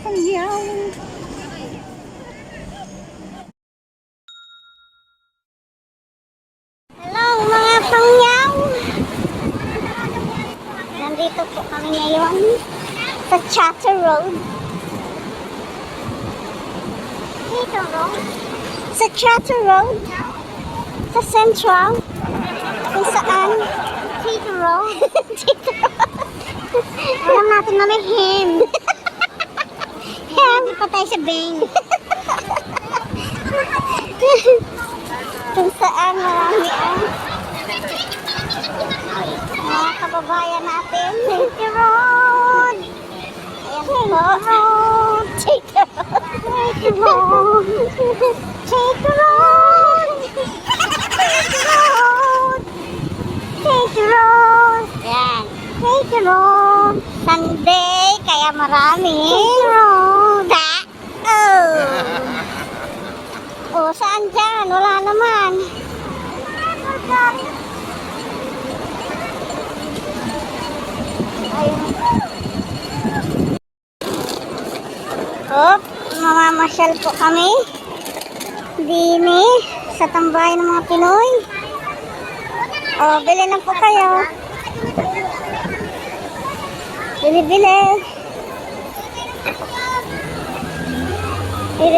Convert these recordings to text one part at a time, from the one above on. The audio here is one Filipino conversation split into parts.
pangyaw. Hello mga pangyaw! Nandito po kami ngayon sa Chatter Road. Dito Road? Sa Chatter Road? Sa Central? Kung saan? Dito Road? Dito Road? Alam natin na may hem. Hem? Hindi pa tayo sa bang. Kung saan marami ang mga kababayan natin. City Road! Ayan po. Road! City Road! City Road! City Road! City Road! City Road! Ayan. City Road! Sunday, kaya marami. City Road! Oh! O, saan dyan? Wala naman. Ayun. Op, mamamasyal po kami. Dini, sa tambahay ng mga Pinoy. O, bili na po kayo. Bili-bili. Ay,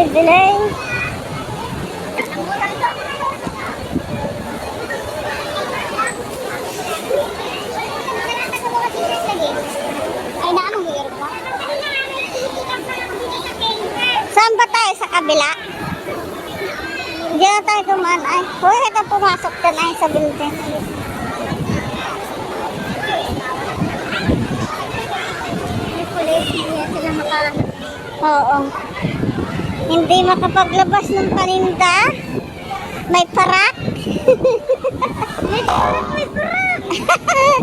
naanong gayar ba? Saan ba tayo? Sa kabila? Hindi na tayo dumaan. Ay, huwag ito pumasok ka na sa building. May police, hindi sila makahanap. Oo. Hindi makapaglabas ng paninda. May parak. may parak, may parak.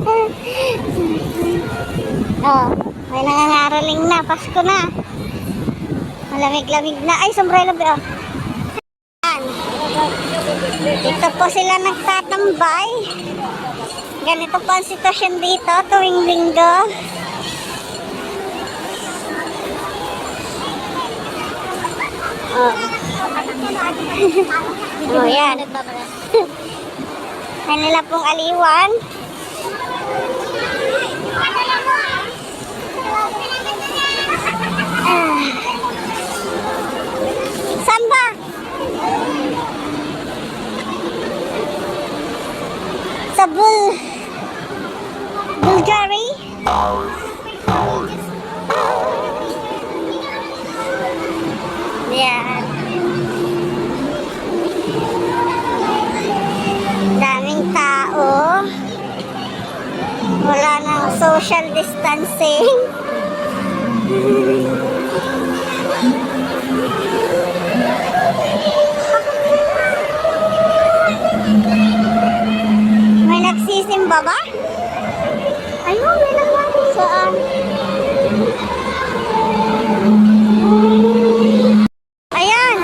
oh, may nangangaraling na. Pasko na. Malamig-lamig na. Ay, sombrero ba? Yan. Dito po sila nagtatambay. Ganito po ang sitwasyon dito tuwing linggo. Oh. oh, yan. Kanila pong aliwan. Ah. Saan ba? Sa Bul... Bulgari? Yan. Distancing. May nagsisimba ba? Ayun, may nagwari. Saan? Ayan.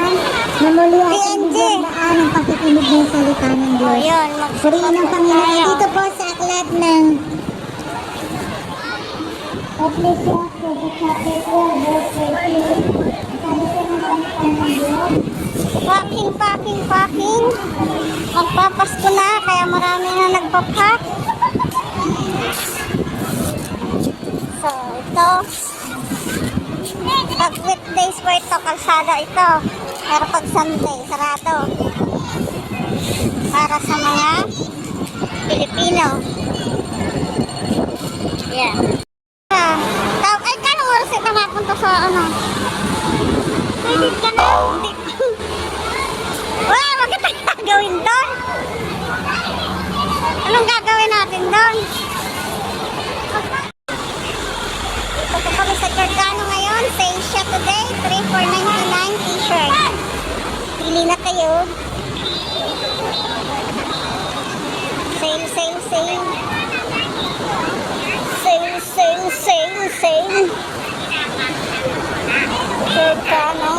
Namuli at PNG. daan ang pakikinig ng salita ng Diyos. yun. Purihin ng Panginoon. Dito po sa aklat ng Ecclesiastes chapter 12 verse 13. Sabi po ng Diyos. Packing, packing, packing. Magpapasko na, kaya marami na nagpapak. So, ito. Pag weekdays po ito, kalsada ito. Pero pag Sunday, sarado. Para sa mga Pilipino. Sa ano? Pwede ka na. Wala, wag kita gagawin doon. Anong gagawin natin doon? Dito po kami sa Giordano ngayon. Sale siya today. 3 for 99 t-shirt. Pili na kayo. Sale, sale, sale. Sale, sale, sale, sale. Giordano.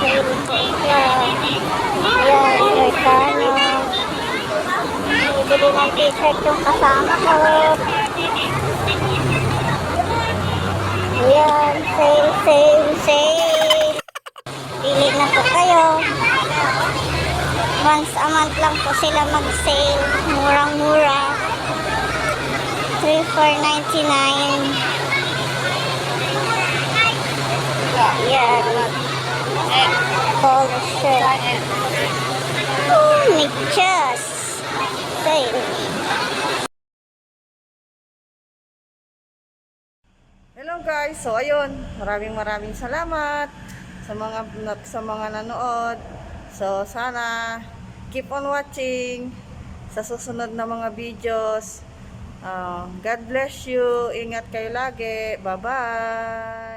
Sale po siya. Ayan, Giordano. Bibili ng t-shirt yung kasama ko. Sale, sale. Pili na po kayo. Once a month lang po sila mag-sale. Murang-mura. 3,499. Yan. Polo shirt. Oh, nichas. Sale. Hello guys, so ayun, maraming maraming salamat sa mga sa mga nanood. So sana keep on watching sa susunod na mga videos. Uh, God bless you. Ingat kayo lagi. Bye-bye.